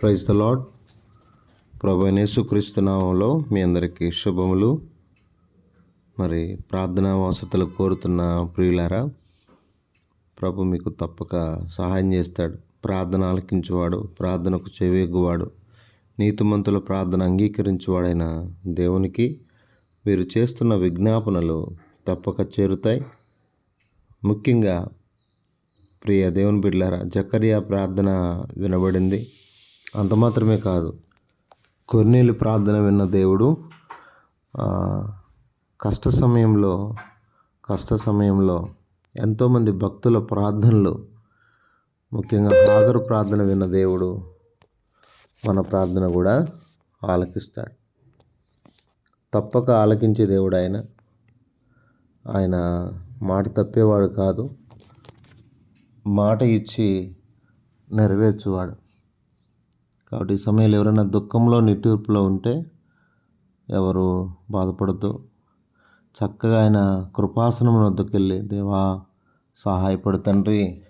Praise the lord ప్రభు నామంలో మీ అందరికీ శుభములు. మరి ప్రార్థనా వసతులు కోరుతున్న ప్రియులారా ప్రభు మీకు తప్పక సహాయం చేస్తాడు. ప్రార్థన ఆలకించేవాడు ప్రార్థనకు చెవేగువాడు నీతిమంతుల ప్రార్థన అంగీకరించేవాడైన దేవునికి మీరు చేస్తున్న విజ్ఞాపనలు తప్పక చేరుతాయి. ముఖ్యంగా ప్రియ దేవుని బిడ్లారా జకరియా ప్రార్థన వినబడింది. అంత మాత్రమే కాదు. కొన్నేళ్ళు ప్రార్థన విన్న దేవుడు కష్ట సమయంలో కష్ట సమయంలో ఎంతోమంది భక్తుల ప్రార్థనలు ముఖ్యంగా హాగరు ప్రార్థన విన్న దేవుడు మన ప్రార్థన కూడా ఆలకిస్తాడు. తప్పక ఆలకించే దేవుడు ఆయన. ఆయన మాట తప్పేవాడు కాదు. మాట ఇచ్చి నెరవేర్చువాడు. కాబట్టి ఈ సమయంలో ఎవరైనా దుఃఖంలో నిట్టూర్పులో ఉంటే ఎవరు బాధపడద్దు. చక్కగా ఆయన కృపాసనం వద్దకెళ్ళి దేవా సహాయపడు తండ్రి.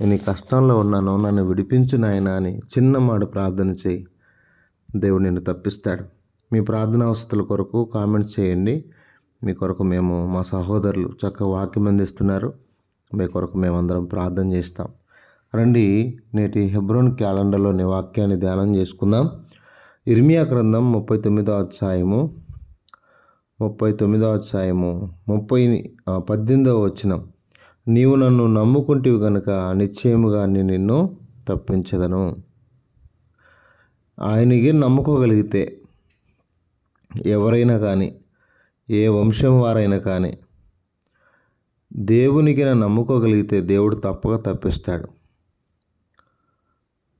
నేను కష్టంలో ఉన్నాను నన్ను విడిపించు నాయనా అని చిన్న ప్రార్థన చేయి. దేవుడు నిన్ను తప్పిస్తాడు. మీ ప్రార్థన అవసరాల కొరకు కామెంట్స్ చేయండి. మీ కొరకు మేము మా సహోదరులు చక్కగా వాక్యం అందిస్తున్నారు. మీ కొరకు మేమందరం ప్రార్థన చేస్తాం. రండి. నేటి హెబ్రోన్ క్యాలెండర్లోని వాక్యాన్ని ధ్యానం చేసుకుందాం. ఇర్మియా గ్రంథం ముప్పై తొమ్మిదో అధ్యాయము. ముప్పై తొమ్మిదో అధ్యాయము. ముప్పై పద్దెనిమిదవ వచనం. నీవు నన్ను నమ్ముకుంటివి గనుక నిశ్చయముగా నేను నిన్ను తప్పించదను. ఆయనకి నమ్ముకోగలిగితే ఎవరైనా కానీ ఏ వంశం వారైనా కానీ దేవునికి నమ్ముకోగలిగితే దేవుడు తప్పక తప్పిస్తాడు.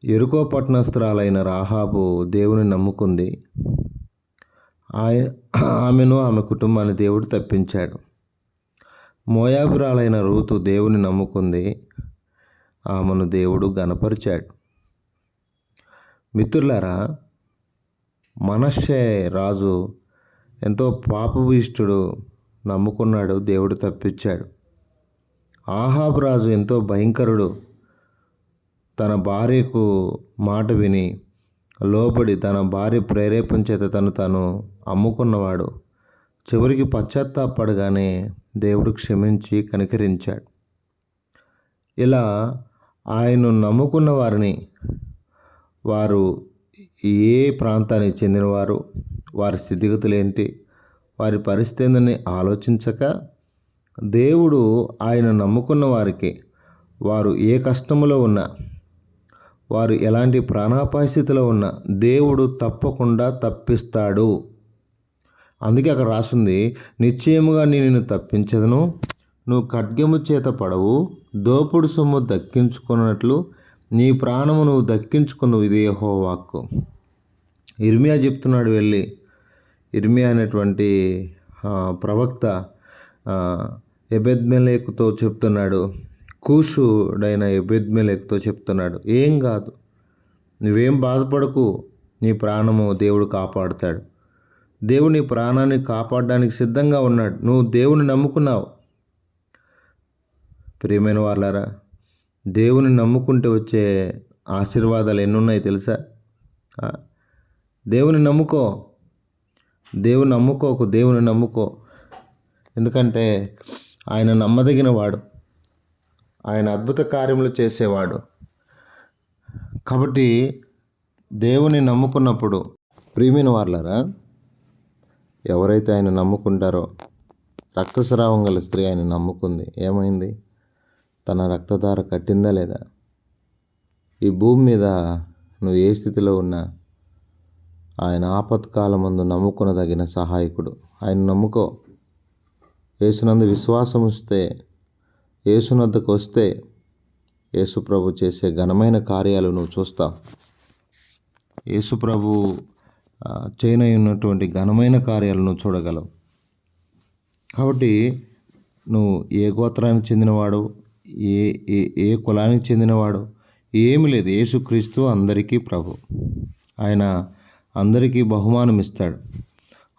ఎరుకో పట్టణస్థురాలైన రాహాబు దేవుని నమ్ముకుంది. ఆయ ఆమెను ఆమె కుటుంబాన్ని దేవుడు తప్పించాడు. మోయాబురాలైన రూతు దేవుని నమ్ముకుంది. ఆమెను దేవుడు గనపరిచాడు మిత్రులారా మనషే రాజు ఎంతో పాపభీష్టుడు నమ్ముకున్నాడు దేవుడు తప్పించాడు. ఆహాబు రాజు ఎంతో భయంకరుడు. తన భార్యకు మాట విని లోబడి తన భార్య ప్రేరేపణ చేత తను తను అమ్ముకున్నవాడు. చివరికి పశ్చాత్తాపడగానే దేవుడు క్షమించి కనికరించాడు. ఇలా ఆయన నమ్ముకున్న వారిని వారు ఏ ప్రాంతానికి చెందినవారు వారి స్థితిగతులు ఏంటి వారి పరిస్థితిని ఆలోచించక దేవుడు ఆయన నమ్ముకున్న వారికి వారు ఏ కష్టములో ఉన్నా వారు ఎలాంటి ప్రాణాపాయ స్థితిలో ఉన్నా దేవుడు తప్పకుండా తప్పిస్తాడు. అందుకే అక్కడ రాసింది నిశ్చయముగా నేను నిన్ను తప్పించదను నువ్వు ఖడ్గము చేత పడవు దోపుడు సొమ్ము దక్కించుకున్నట్లు నీ ప్రాణము నువ్వు దక్కించుకున్నావు ఇదే హో వాక్కు ఇర్మియా చెప్తున్నాడు వెళ్ళి. ఇర్మియా అనేటువంటి ప్రవక్త ఎబెద్మెలేకుతో చెప్తున్నాడు కూషుడైన ఎబెద్మెలెక్తో చెప్తున్నాడు ఏం కాదు. నువ్వేం బాధపడకు. నీ ప్రాణము దేవుడు కాపాడుతాడు. దేవుని ప్రాణాన్ని కాపాడడానికి సిద్ధంగా ఉన్నాడు. నువ్వు దేవుని నమ్ముకున్నావు. ప్రియమైన వాళ్ళారా దేవుని నమ్ముకుంటే వచ్చే ఆశీర్వాదాలు ఎన్నున్నాయి తెలుసా? దేవుని నమ్ముకో. దేవుని నమ్ముకోకు దేవుని నమ్ముకో. ఎందుకంటే ఆయన నమ్మదగిన వాడు ఆయన అద్భుత కార్యములు చేసేవాడు. కాబట్టి దేవుని నమ్ముకున్నప్పుడు ప్రియమైన వాళ్ళరా ఎవరైతే ఆయన నమ్ముకుంటారో రక్తస్రావం గల స్త్రీ ఆయన నమ్ముకుంది. ఏమైంది? తన రక్తధార కట్టిందా లేదా? ఈ భూమి మీద నువ్వు ఏ స్థితిలో ఉన్నా ఆయన ఆపత్కాలమందు నమ్ముకునదగిన సహాయకుడు. ఆయన నమ్ముకో. వేసినందు విశ్వాసం వస్తే యేసునద్దకు వస్తే యేసుప్రభు చేసే ఘనమైన కార్యాలు నువ్వు చూస్తావు యేసుప్రభు చేయనై ఉన్నటువంటి ఘనమైన కార్యాలు నువ్వు చూడగలవు. కాబట్టి నువ్వు ఏ గోత్రానికి చెందినవాడు ఏ ఏ ఏ కులానికి చెందినవాడు ఏమి లేదు. యేసుక్రీస్తు అందరికీ ప్రభు. ఆయన అందరికీ బహుమానం ఇస్తాడు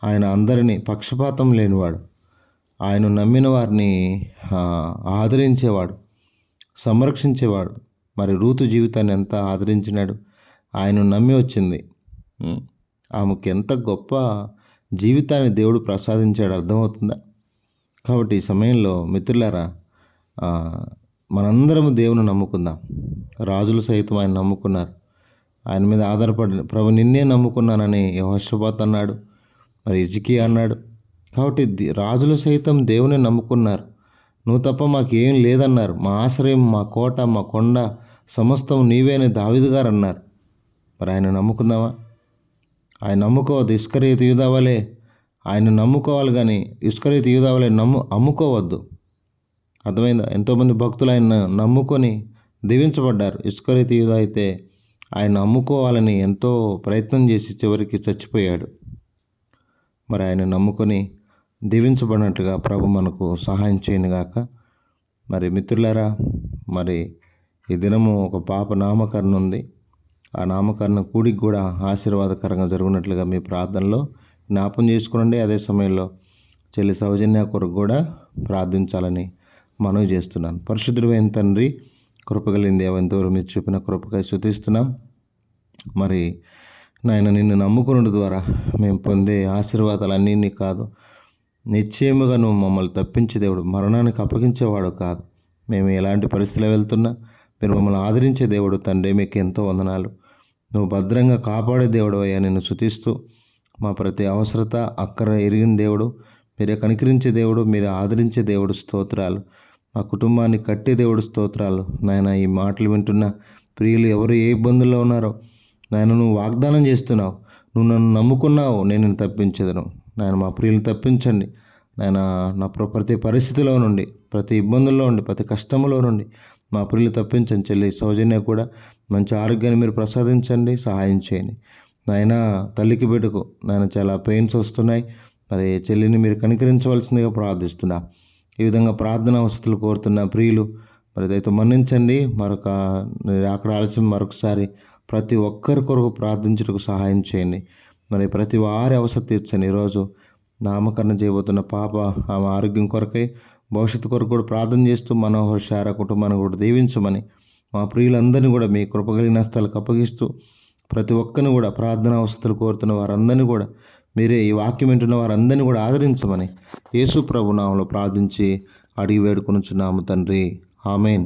ఆయన అందరినీ పక్షపాతం లేనివాడు. ఆయన నమ్మిన వారిని ఆదరించేవాడు సంరక్షించేవాడు. మరి రూతు జీవితాన్ని ఎంత ఆదరించినాడు ఆయన నమ్మి వచ్చింది. ఆమెకు ఎంత గొప్ప జీవితాన్ని దేవుడు ప్రసాదించాడు అర్థమవుతుందా? కాబట్టి ఈ సమయంలో మిత్రులారా మనందరము దేవుని నమ్ముకుందాం. రాజులు సైతం ఆయన నమ్ముకున్నారు. ఆయన మీద ఆధారపడి ప్రభు నిన్నే నమ్ముకున్నానని యహోషపాత్ అన్నాడు మరి ఇజికి అన్నాడు కాబట్టి ది- రాజులు సైతం దేవుని నమ్ముకున్నారు. నువ్వు తప్ప మాకేం లేదన్నారు. మా ఆశ్రయం మా కోట మా కొండ సమస్తం నీవే అని దావిదు గారు అన్నారు. మరి ఆయన నమ్ముకుందామా? ఆయన నమ్ముకోవద్దు ఇస్కరీతి యూదావలే ఆయన నమ్ముకోవాలి కానీ ఇస్కరీతి యూదావలే నమ్ము అమ్ముకోవద్దు. అర్థమైందా? ఎంతోమంది భక్తులు ఆయన నమ్ముకొని దీవించబడ్డారు. ఇస్కరీతి యూదా అయితే ఆయన నమ్ముకోవాలని ఎంతో ప్రయత్నం చేసి చివరికి చచ్చిపోయాడు. మరి ఆయన నమ్ముకొని దీవించబడినట్టుగా ప్రభు మనకు సహాయం చేయనుగాక మరి మిత్రులారా మరి ఈ దినము ఒక పాప నామకరణ ఉంది. ఆ నామకరణ కూడికి కూడా ఆశీర్వాదకరంగా జరుగునట్లుగా మీ ప్రార్థనలో జ్ఞాపం చేసుకునండి. అదే సమయంలో చెల్లి సౌజన్య కొరకు కూడా ప్రార్థించాలని మనవి చేస్తున్నాను. పరిశుద్ధుడైన తండ్రి కృపగలింది ఎంతవరకు మీరు చూపిన కృపకై శుతిస్తున్నాం మరి నాయన నిన్ను నమ్ముకున్నది ద్వారా మేము పొందే ఆశీర్వాదాలన్నీ నీ కాదు. నిశ్చయముగా నువ్వు మమ్మల్ని తప్పించే దేవుడు మరణానికి అప్పగించేవాడు కాదు. మేము ఎలాంటి పరిస్థితిలో వెళ్తున్నా మీరు మమ్మల్ని ఆదరించే దేవుడు తండ్రి మీకు ఎంతో వందనాలు. నువ్వు భద్రంగా కాపాడే దేవుడు అయ్యా నిన్ను శుతిస్తూ మా ప్రతి అవసరత అక్కర ఎరిగిన దేవుడు మీరే కనికరించే దేవుడు మీరే ఆదరించే దేవుడు స్తోత్రాలు. మా కుటుంబాన్ని కట్టే దేవుడు స్తోత్రాలు. నాయన ఈ మాటలు వింటున్న ప్రియులు ఎవరు ఏ ఇబ్బందుల్లో ఉన్నారో నాయన నువ్వు వాగ్దానం చేస్తున్నావు. నువ్వు నన్ను నమ్ముకున్నావు నేను తప్పించదను. నాయన మా ప్రియులను తప్పించండి. నాయన నా ప్రతి పరిస్థితిలో నుండి ప్రతి ఇబ్బందుల్లో నుండి ప్రతి కష్టంలో నుండి మా ప్రియులు తప్పించండి. చెల్లి సౌజన్య కూడా మంచి ఆరోగ్యాన్ని మీరు ప్రసాదించండి సహాయం చేయండి. నాయన తల్లికి బిడ్డకు నాయన చాలా పెయిన్స్ వస్తున్నాయి. మరి చెల్లిని మీరు కనికరించవలసిందిగా ప్రార్థిస్తున్నా. ఈ విధంగా ప్రార్థన వసతులు కోరుతున్న ప్రియులు మరి అయితే మన్నించండి. మరొక అక్కడ ఆలస్యం మరొకసారి ప్రతి ఒక్కరి కొరకు ప్రార్థించుటకు సహాయం చేయండి. మరి ప్రతి వారి అవసరం తీర్చని ఈరోజు నామకరణ చేయబోతున్న పాప ఆమె ఆరోగ్యం కొరకై భవిష్యత్తు కొరకు కూడా ప్రార్థన చేస్తూ మనోహర్ శార కుటుంబాన్ని కూడా దీవించమని మా ప్రియులందరినీ కూడా మీ కృపగలిగిన స్థలకు అప్పగిస్తూ ప్రతి ఒక్కరిని కూడా ప్రార్థన అవసరాలు కోరుతున్న వారందరినీ కూడా మీరే ఈ వాక్యం వింటున్న వారందరినీ కూడా ఆదరించమని యేసు ప్రభు నామంలో ప్రార్థించి అడిగి వేడుకొనుచున్నాము తండ్రి. ఆమెన్.